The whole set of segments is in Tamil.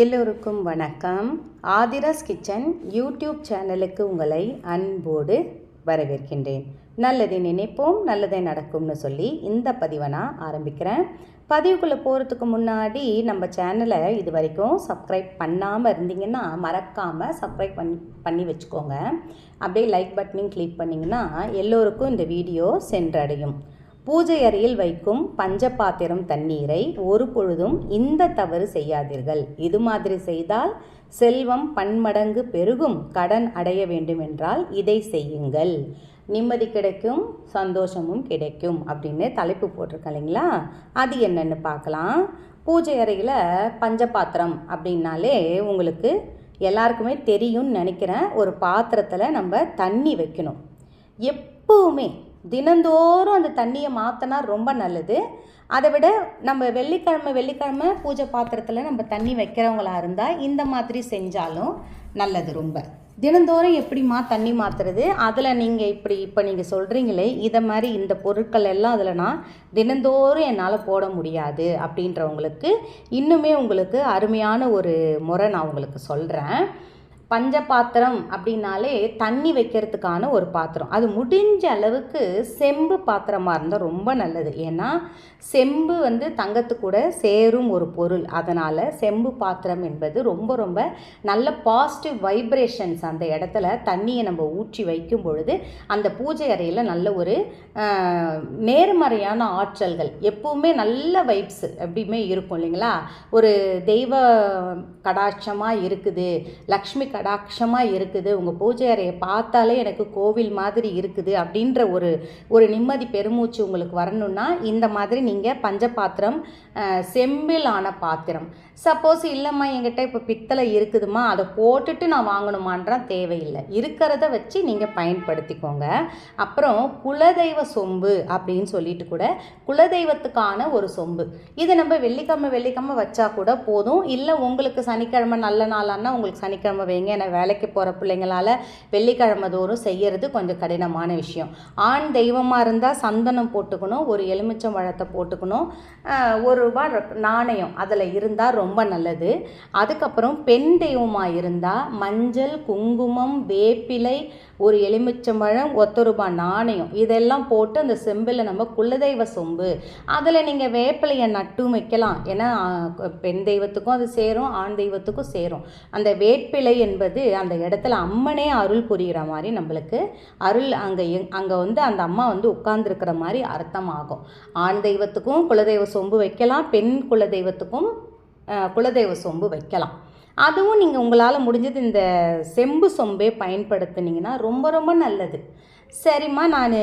எல்லோருக்கும் வணக்கம். ஆதிராஸ் கிச்சன் யூடியூப் சேனலுக்கு உங்களை அன்போடு வரவேற்கின்றேன். நல்லதை நினைப்போம் நல்லதே நடக்கும்னு சொல்லி இந்த பதிவை நான் ஆரம்பிக்கிறேன். பதிவுக்குள்ளே போகிறதுக்கு முன்னாடி நம்ம சேனலை இது வரைக்கும் சப்ஸ்கிரைப் பண்ணாமல் இருந்தீங்கன்னா மறக்காமல் சப்ஸ்கிரைப் பண்ணி பண்ணி வச்சுக்கோங்க. அப்படியே லைக் பட்டனையும் கிளிக் பண்ணிங்கன்னா எல்லோருக்கும் இந்த வீடியோ சென்றடையும். பூஜை அறையில் வைக்கும் பஞ்சபாத்திரம் தண்ணீரை ஒரு பொழுதும் இந்த தவறு செய்யாதீர்கள். இது மாதிரி செய்தால் செல்வம் பன்மடங்கு பெருகும். கடன் அடைய வேண்டுமென்றால் இதை செய்யுங்கள். நிம்மதி கிடைக்கும் சந்தோஷமும் கிடைக்கும் அப்படின்னு தலைப்பு போட்டிருக்கேன் இல்லைங்களா? அது என்னன்னு பார்க்கலாம். பூஜை அறையில் பஞ்சபாத்திரம் அப்படின்னாலே உங்களுக்கு எல்லாருக்குமே தெரியும்னு நினைக்கிறேன். ஒரு பாத்திரத்தில் நம்ம தண்ணி வைக்கணும். எப்பவுமே தினந்தோறும் அந்த தண்ணியை மாற்றினா ரொம்ப நல்லது. அதை விட நம்ம வெள்ளிக்கிழமை வெள்ளிக்கிழமை பூஜை பாத்திரத்தில் நம்ம தண்ணி வைக்கிறவங்களா இருந்தால் இந்த மாதிரி செஞ்சாலும் நல்லது ரொம்ப. தினந்தோறும் எப்படிம்மா தண்ணி மாற்றுறது அதில் நீங்கள் இப்படி இப்போ நீங்கள் சொல்கிறீங்களே இதை மாதிரி இந்த பொருட்கள் எல்லாம் அதில் நான் தினந்தோறும் என்னால் போட முடியாது அப்படின்றவங்களுக்கு இன்னுமே உங்களுக்கு அருமையான ஒரு முறை நான் உங்களுக்கு சொல்கிறேன் பஞ்ச பாத்திரம் அப்படின்னாலே தண்ணி வைக்கிறதுக்கான ஒரு பாத்திரம். அது முடிஞ்ச அளவுக்கு செம்பு பாத்திரமாக இருந்தால் ரொம்ப நல்லது. ஏன்னா செம்பு வந்து தங்கத்து கூட சேரும் ஒரு பொருள். அதனால் செம்பு பாத்திரம் என்பது ரொம்ப ரொம்ப நல்ல பாசிட்டிவ் வைப்ரேஷன்ஸ் அந்த இடத்துல தண்ணியை நம்ம ஊற்றி வைக்கும் பொழுது அந்த பூஜை அறையில் நல்ல ஒரு நேர்மறையான ஆற்றல்கள் எப்பவுமே நல்ல வைப்ஸ் எப்படியுமே இருக்கும் இல்லைங்களா? ஒரு தெய்வ கடாட்சமாக இருக்குது லக்ஷ்மி கடாட்சமாக இருக்குது. உங்கள் பூஜை அறையை பார்த்தாலே எனக்கு கோவில் மாதிரி இருக்குது அப்படின்ற ஒரு ஒரு நிம்மதி பெருமூச்சு உங்களுக்கு வரணும்னா இந்த மாதிரி நீங்கள் பஞ்ச பாத்திரம் செம்பிலான பாத்திரம். சப்போஸ் இல்லைம்மா என்கிட்ட இப்போ பித்தளை இருக்குதுமா அதை போட்டுட்டு நான் வாங்கணுமான்றான் தேவையில்லை. இருக்கிறத வச்சு நீங்கள் பயன்படுத்திக்கோங்க. அப்புறம் குலதெய்வ சொம்பு அப்படின்னு சொல்லிட்டு கூட குலதெய்வத்துக்கான ஒரு சொம்பு. இது நம்ம வெள்ளிக்கிழமை வெள்ளிக்கிழமை வச்சா கூட போதும். இல்லை உங்களுக்கு சனிக்கிழமை நல்ல நாளான்னா உங்களுக்கு சனிக்கிழமை வைங்க ஏன்னா வேலைக்கு போகிற பிள்ளைங்களால வெள்ளிக்கிழமை தோறும் செய்கிறது கொஞ்சம் கடினமான விஷயம். ஆண் தெய்வமாக இருந்தால் சந்தனம் போட்டுக்கணும் ஒரு எலுமிச்சம் பழத்தை போட்டுக்கணும் ஒரு ரூபாய் நாணயம் அதில் இருந்தால் ரொம்ப நல்லது. அதுக்கப்புறம் பெண் தெய்வமாக இருந்தால் மஞ்சள் குங்குமம் வேப்பிலை ஒரு எலுமிச்சம்பழம் ஒத்த ரூபாய் நாணயம் இதெல்லாம் போட்டு அந்த செம்பில் நம்ம குலதெய்வ சொம்பு அதில் நீங்கள் வேப்பிலையை நட்டும் வைக்கலாம். ஏன்னா பெண் தெய்வத்துக்கும் அது சேரும் ஆண் தெய்வத்துக்கும் சேரும். அந்த வேப்பிலையை என்பது அந்த இடத்துல அம்மனே அருள் புரிகிற மாதிரி நம்மளுக்கு அருள் அங்கே அங்கே வந்து அந்த அம்மா வந்து உட்கார்ந்துருக்கிற மாதிரி அர்த்தம் ஆகும் ஆண் தெய்வத்துக்கும் குலதெய்வ சொம்பு வைக்கலாம் பெண் குலதெய்வத்துக்கும் குலதெய்வ சொம்பு வைக்கலாம். அதுவும் நீங்கள் உங்களால் முடிஞ்சது இந்த செம்பு சொம்பே பயன்படுத்துனீங்கன்னா ரொம்ப ரொம்ப நல்லது. சரிம்மா நான்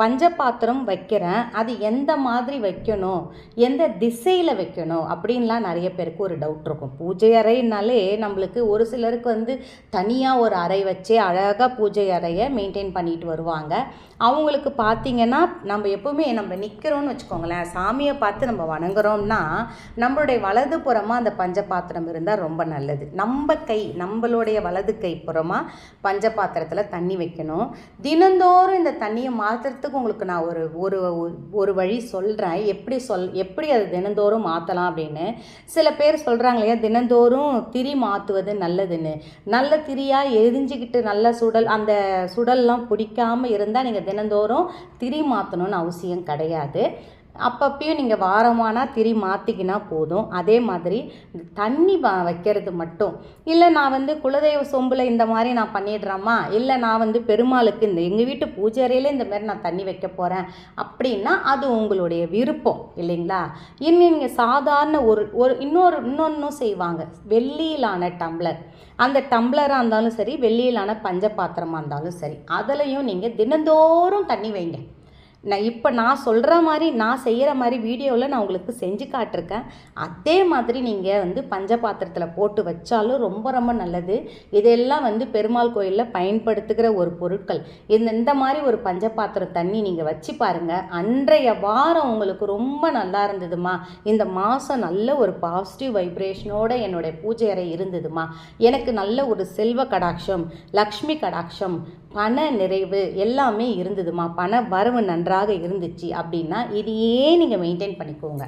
பஞ்சபாத்திரம் வைக்கிறேன். அது எந்த மாதிரி வைக்கணும்? எந்த திசையில் வைக்கணும்? அப்படின்லாம் நிறைய பேருக்கு ஒரு டவுட் இருக்கும். பூஜை அறைனாலே நம்மளுக்கு ஒரு சிலருக்கு வந்து தனியாக ஒரு அறை வச்சே அழகாக பூஜை அறையை மெயின்டைன் பண்ணிட்டு வருவாங்க. அவங்களுக்கு பார்த்திங்கன்னா நம்ம எப்போவுமே நம்ம நிற்கிறோம்னு வச்சுக்கோங்களேன். சாமியை பார்த்து நம்ம வணங்குறோம்னா நம்மளுடைய வலது புறமாக அந்த பஞ்சபாத்திரம் இருந்தால் ரொம்ப நல்லது. நம்ம கை நம்மளுடைய வலது கை புறமாக பஞ்சபாத்திரத்தில் தண்ணி வைக்கணும். தினந்தோறும் இந்த தண்ணியை மாற்றுறதுக்கு உங்களுக்கு நான் ஒரு ஒரு ஒரு வழி சொல்கிறேன் எப்படி சொல் எப்படி அது தினந்தோறும் மாற்றலாம் அப்படின்னு. சில பேர் சொல்கிறாங்க இல்லையா தினந்தோறும் திரி மாற்றுவது நல்லதுன்னு. நல்ல திரியாக எரிஞ்சுக்கிட்டு நல்ல சுடல் அந்த சுடல்லாம் பிடிக்காமல் இருந்தால் நீங்கள் தினந்தோறும் திரி மாற்றணும்னு அவசியம் கிடையாது. அப்பப்பயும் நீங்கள் வாரமானா திரி மாற்றிக்கினா போதும். அதே மாதிரி தண்ணி வ வைக்கிறது மட்டும். இல்லை நான் வந்து குலதெய்வ சொம்பில் இந்த மாதிரி நான் பண்ணிடுறேம்மா. இல்லை நான் வந்து பெருமாளுக்கு இந்த எங்கள் வீட்டு பூஜை அறையில் இந்த மாதிரி நான் தண்ணி வைக்க போகிறேன் அப்படின்னா அது உங்களுடைய விருப்பம் இல்லைங்களா? இன்னும் நீங்கள் சாதாரண ஒரு ஒரு இன்னொரு இன்னொன்றும் செய்வாங்க. வெள்ளியிலான டம்ளர். அந்த டம்ளராக இருந்தாலும் சரி வெள்ளியிலான பஞ்ச பாத்திரமாக இருந்தாலும் சரி அதுலேயும் நீங்கள் தினந்தோறும் தண்ணி வைங்க. நான் இப்போ நான் சொல்கிற மாதிரி நான் செய்கிற மாதிரி வீடியோவில் நான் உங்களுக்கு செஞ்சு காட்டிருக்கேன். அதே மாதிரி நீங்கள் வந்து பஞ்ச பாத்திரத்தில் போட்டு வச்சாலும் ரொம்ப ரொம்ப நல்லது. இதெல்லாம் வந்து பெருமாள் கோயிலில் பயன்படுத்துகிற ஒரு பொருட்கள். இந்த இந்த மாதிரி ஒரு பஞ்ச பாத்திரம் தண்ணி நீங்கள் வச்சு பாருங்கள் அன்றைய வாரம் உங்களுக்கு ரொம்ப நல்லா இருந்ததுமா. இந்த மாதம் நல்ல ஒரு பாசிட்டிவ் வைப்ரேஷனோட என்னுடைய பூஜை அறை இருந்ததுமா. எனக்கு நல்ல ஒரு செல்வ கடாட்சம் லக்ஷ்மி கடாட்சம் பண நிறைவு எல்லாமே இருந்ததுமா பண வரவு நன்றாக இருந்துச்சு அப்படின்னா இதையே நீங்கள் மெயின்டைன் பண்ணிக்கோங்க.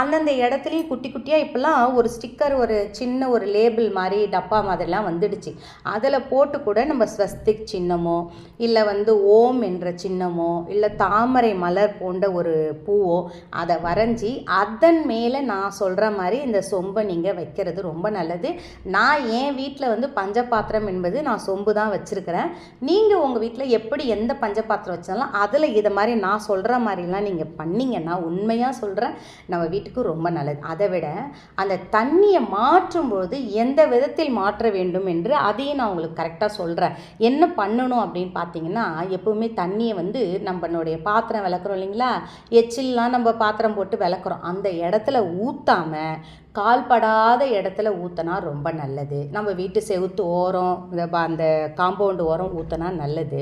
அந்தந்த இடத்துலையும் குட்டி குட்டியாக இப்போல்லாம் ஒரு ஸ்டிக்கர் ஒரு சின்ன ஒரு லேபிள் மாதிரி டப்பா மாதிரிலாம் வந்துடுச்சு. அதில் போட்டு கூட நம்ம ஸ்வஸ்திக் சின்னமோ இல்லை வந்து ஓம் என்ற சின்னமோ இல்லை தாமரை மலர் போன்ற ஒரு பூவோ அதை வரைஞ்சி அதன் மேலே நான் சொல்கிற மாதிரி இந்த சொம்பை நீங்கள் வைக்கிறது ரொம்ப நல்லது. நான் என் வீட்டில் வந்து பஞ்சபாத்திரம் என்பது நான் சொம்பு தான் வச்சுருக்கிறேன். நீங்கள் உங்கள் வீட்டில் எப்படி எந்த பஞ்சபாத்திரம் வச்சாலும் அதில் இதை மாதிரி நான் சொல்கிற மாதிரிலாம் நீங்கள் பண்ணீங்கன்னா உண்மையாக சொல்கிறேன் நம்ம வீட்டுக்கு ரொம்ப நல்லது. அதை விட அந்த தண்ணியை மாற்றும்போது எந்த விதத்தில் மாற்ற வேண்டும் என்று அதையும் நான் உங்களுக்கு கரெக்டாக சொல்கிறேன் என்ன பண்ணணும் அப்படின்னு பார்த்தீங்கன்னா எப்போவுமே தண்ணியை வந்து நம்மளுடைய பாத்திரம் விளக்குறோம் இல்லைங்களா? எச்சில்லாம் நம்ம பாத்திரம் போட்டு விளக்குறோம். அந்த இடத்துல ஊற்றாமல் கால்படாத இடத்துல ஊற்றினா ரொம்ப நல்லது. நம்ம வீட்டு செவுத்து ஓரம் இந்த அந்த காம்பவுண்டு ஓரம் ஊற்றினா நல்லது.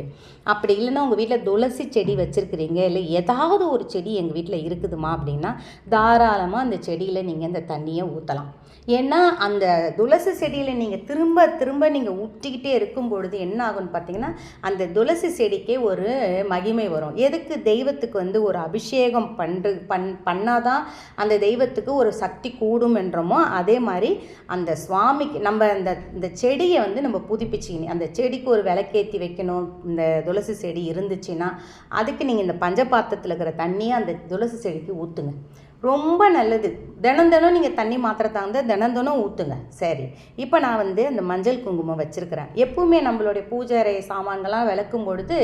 அப்படி இல்லைன்னா உங்கள் வீட்டில் துளசி செடி வச்சுருக்கிறீங்க இல்லை ஏதாவது ஒரு செடி எங்கள் வீட்டில் இருக்குதுமா அப்படின்னா தாராளமாக அந்த செடியில் நீங்கள் இந்த தண்ணியை ஊற்றலாம் ஏன்னா அந்த துளசி செடியில் நீங்கள் திரும்ப திரும்ப நீங்கள் ஊற்றிக்கிட்டே இருக்கும் பொழுது என்ன ஆகும்னு பார்த்தீங்கன்னா அந்த துளசி செடிக்கே ஒரு மகிமை வரும். எதுக்கு தெய்வத்துக்கு வந்து ஒரு அபிஷேகம் பண்ணுற பண் பண்ணாதான் அந்த தெய்வத்துக்கு ஒரு சக்தி கூடும் பண்ணுறோமோ அதே மாதிரி அந்த சுவாமிக்கு நம்ம அந்த இந்த செடியை வந்து நம்ம புதுப்பிச்சிக்கணும் அந்த செடிக்கு ஒரு விளக்கேற்றி வைக்கணும் இந்த துளசி செடி இருந்துச்சுன்னா அதுக்கு நீங்கள் இந்த பஞ்சபாத்திரத்தில் இருக்கிற தண்ணியை அந்த துளசி செடிக்கு ஊற்றுங்க ரொம்ப நல்லது. தினம் தினம் நீங்கள் தண்ணி மாத்திரை வந்து தினம் தினம் ஊற்றுங்க சரி. இப்போ நான் வந்து அந்த மஞ்சள் குங்குமம் வச்சுருக்கிறேன். எப்பவுமே நம்மளுடைய பூஜை சாமான்கள்லாம் விளக்கும் பொழுது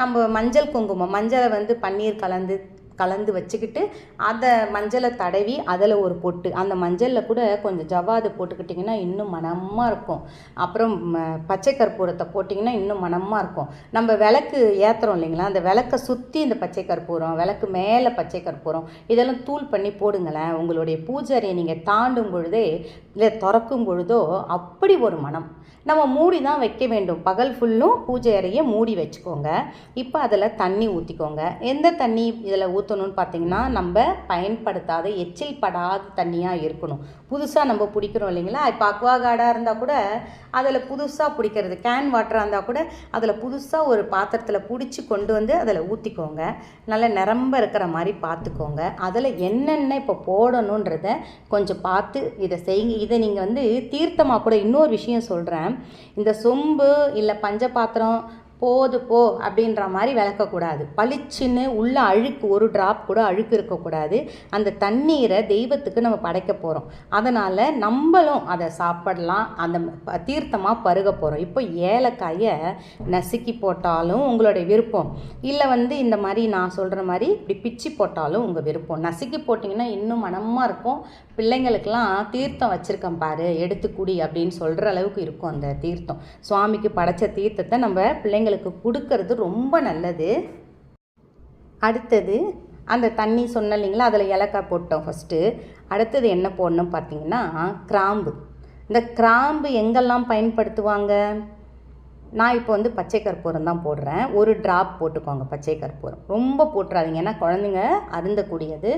நம்ம மஞ்சள் குங்குமம் மஞ்சளை வந்து பன்னீர் கலந்து கலந்து வச்சுக்கிட்டு அதை மஞ்சளை தடவி அதில் ஒரு பொட்டு. அந்த மஞ்சளில் கூட கொஞ்சம் ஜவ்வாது போட்டுக்கிட்டிங்கன்னா இன்னும் மனமாக இருக்கும். அப்புறம் பச்சை கற்பூரத்தை போட்டிங்கன்னா இன்னும் மனமாக இருக்கும். நம்ம விளக்கு ஏற்றுறோம் இல்லைங்களா? அந்த விளக்கை சுற்றி இந்த பச்சை கற்பூரம் விளக்கு மேலே பச்சை கற்பூரம் இதெல்லாம் தூள் பண்ணி போடுங்களேன். உங்களுடைய பூஜாரியை நீங்கள் தாண்டும் பொழுதே இல்லை திறக்கும் பொழுதோ அப்படி ஒரு மனம். நம்ம மூடி தான் வைக்க வேண்டும். பகல் ஃபுல்லும் பூஜை அறையை மூடி வச்சுக்கோங்க. இப்போ அதில் தண்ணி ஊற்றிக்கோங்க எந்த தண்ணி இதில் ஊற்றணும்னு பார்த்தீங்கன்னா நம்ம பயன்படுத்தாத எச்சில் படாத தண்ணியாக இருக்கணும். புதுசாக நம்ம பிடிக்கிறோம் இல்லைங்களா? இப்போ அக்வாகார்டாக இருந்தால் கூட அதில் புதுசாக பிடிக்கிறது கேன் வாட்டராக இருந்தால் கூட அதில் புதுசாக ஒரு பாத்திரத்தில் பிடிச்சி கொண்டு வந்து அதில் ஊற்றிக்கோங்க நல்ல நிரம்ப இருக்கிற மாதிரி பார்த்துக்கோங்க அதில் என்னென்ன இப்போ போடணுன்றத கொஞ்சம் பார்த்து இதை செய்யுங்க. இதை நீங்கள் வந்து தீர்த்தமாக கூட இன்னொரு விஷயம் சொல்கிறேன் இந்த சொம்பு இல்லை பஞ்ச பாத்திரம் போது போ அப்படின்ற மாதிரி விளக்கக்கூடாது. பளிச்சுன்னு உள்ள அழுக்கு ஒரு ட்ராப் கூட அழுக்கு இருக்கக்கூடாது. அந்த தண்ணீரை தெய்வத்துக்கு நம்ம படைக்க போகிறோம் அதனால் நம்மளும் அதை சாப்பிடலாம். அந்த தீர்த்தமாக பருக போகிறோம் இப்போ ஏலக்காயை நசுக்கி போட்டாலும் உங்களுடைய விருப்பம். இல்லை வந்து இந்த மாதிரி நான் சொல்கிற மாதிரி இப்படி பிச்சு போட்டாலும் உங்கள் விருப்பம். நசுக்கி போட்டிங்கன்னா இன்னும் மனமாக இருக்கும். பிள்ளைங்களுக்கெல்லாம் தீர்த்தம் வச்சுருக்கேன் பாரு எடுத்து குடி அப்படின்னு சொல்கிற அளவுக்கு இருக்கும் அந்த தீர்த்தம். சுவாமிக்கு படைச்ச தீர்த்தத்தை நம்ம பிள்ளைங்களுக்கு கொடுக்கறது ரொம்ப நல்லது. அடுத்தது அந்த தண்ணி சொன்ன இல்லைங்களா அதில் ஏலக்காய் போட்டோம் ஃபஸ்ட்டு அடுத்தது என்ன போடணும் பார்த்தீங்கன்னா கிராம்பு. இந்த கிராம்பு எங்கெல்லாம் பயன்படுத்துவாங்க? நான் இப்போ வந்து பச்சை கற்பூரம் தான் போடுறேன். ஒரு ட்ராப் போட்டுக்கோங்க பச்சை கற்பூரம். ரொம்ப போட்டுறாதீங்க. ஏன்னா குழந்தைங்க அருந்தக்கூடியது.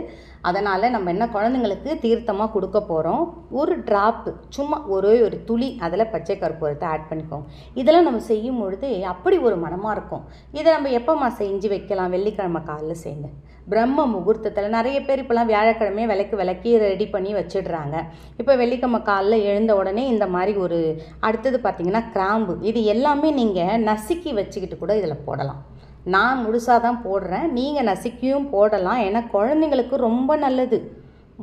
அதனால் நம்ம என்ன குழந்தைங்களுக்கு தீர்த்தமாக கொடுக்க போகிறோம் ஒரு ட்ராப்பு சும்மா ஒரே ஒரு துளி அதில் பச்சை கற்பூரத்தை ஆட் பண்ணிக்கோங்க. இதெல்லாம் நம்ம செய்யும் பொழுது அப்படி ஒரு மனமாக இருக்கும். இதை நம்ம எப்போம்மா செஞ்சு வைக்கலாம்? வெள்ளிக்கிழமை காலையில் செய்யுங்க. பிரம்ம முகூர்த்தத்தில் நிறைய பேர் இப்போலாம் வியாழக்கிழமையே விளக்கு விளக்கி ரெடி பண்ணி வச்சிடுறாங்க. இப்போ வெள்ளிக்கிழமை காலில் எழுந்த உடனே இந்த மாதிரி ஒரு அடுத்தது பார்த்திங்கன்னா கிராம்பு. இது எல்லாமே நீங்கள் நசுக்கி வச்சுக்கிட்டு கூட இதில் போடலாம். நான் முழுசாக தான் போடுறேன். நீங்கள் நசுக்கியும் போடலாம். ஏன்னா குழந்தைங்களுக்கு ரொம்ப நல்லது.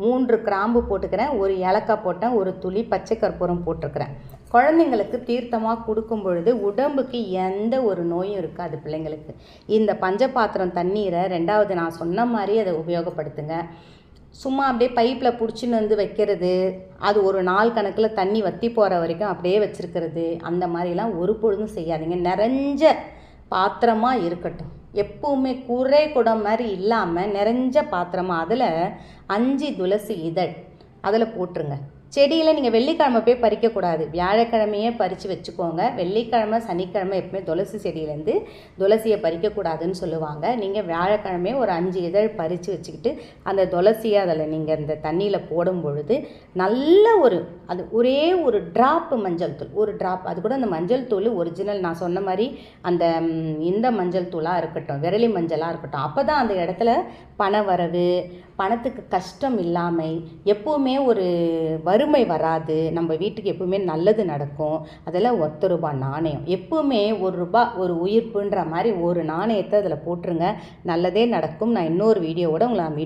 மூன்று கிராம்பு போட்டுக்கிறேன். ஒரு ஏலக்காய் போட்டேன். ஒரு துளி பச்சை கற்பூரம் போட்டிருக்கிறேன். குழந்தைங்களுக்கு தீர்த்தமாக கொடுக்கும் பொழுது உடம்புக்கு எந்த ஒரு நோயும் இருக்காது பிள்ளைங்களுக்கு. இந்த பஞ்சபாத்திரம் தண்ணீரை ரெண்டாவது நான் சொன்ன மாதிரி அதை உபயோகப்படுத்துங்க. சும்மா அப்படியே பைப்பில் பிடிச்சின்னு வந்து வைக்கிறது அது ஒரு நாள் கணக்கில் தண்ணி வற்றி போகிற வரைக்கும் அப்படியே வச்சுருக்கிறது அந்த மாதிரிலாம் ஒரு பொழுதும் செய்யாதீங்க. நிறைஞ்ச பாத்திரமாக இருக்கட்டும். எப்பவுமே குறை குடம் மாதிரி இல்லாமல் நிறைஞ்ச பாத்திரமாக அதில் அஞ்சு துளசி இதழ் அதில் போட்டுருங்க. செடியில் நீங்கள் வெள்ளிக்கிழமை போய் பறிக்கக்கூடாது. வியாழக்கிழமையே பறித்து வச்சுக்கோங்க. வெள்ளிக்கிழமை சனிக்கிழமை எப்பவுமே துளசி செடியிலேருந்து துளசியை பறிக்கக்கூடாதுன்னு சொல்லுவாங்க. நீங்கள் வியாழக்கிழமையே ஒரு அஞ்சு இதழ் பறித்து வச்சுக்கிட்டு அந்த துளசியை அதில் நீங்கள் இந்த தண்ணியில் போடும் பொழுது நல்ல ஒரு அது ஒரே ஒரு ட்ராப்பு மஞ்சள் தூள் ஒரு ட்ராப் அது கூட அந்த மஞ்சள் தூள் ஒரிஜினல் நான் சொன்ன மாதிரி அந்த இந்த மஞ்சள் தூளாக இருக்கட்டும் விரலி மஞ்சளாக இருக்கட்டும். அப்போ தான் அந்த இடத்துல பண வரவு பணத்துக்கு கஷ்டம் இல்லாமல் எப்போவுமே ஒரு வறுமை வராது. நம்ம வீட்டுக்கு எப்போவுமே நல்லது நடக்கும். அதெல்லாம் ஒத்த ரூபா நாணயம். எப்போவுமே ஒரு ரூபாய் ஒரு உயிர்ப்புன்ற மாதிரி ஒரு நாணயத்தை அதில் போட்டுருங்க. நல்லதே நடக்கும். நான் இன்னொரு வீடியோவோட உங்களை நான் மீட்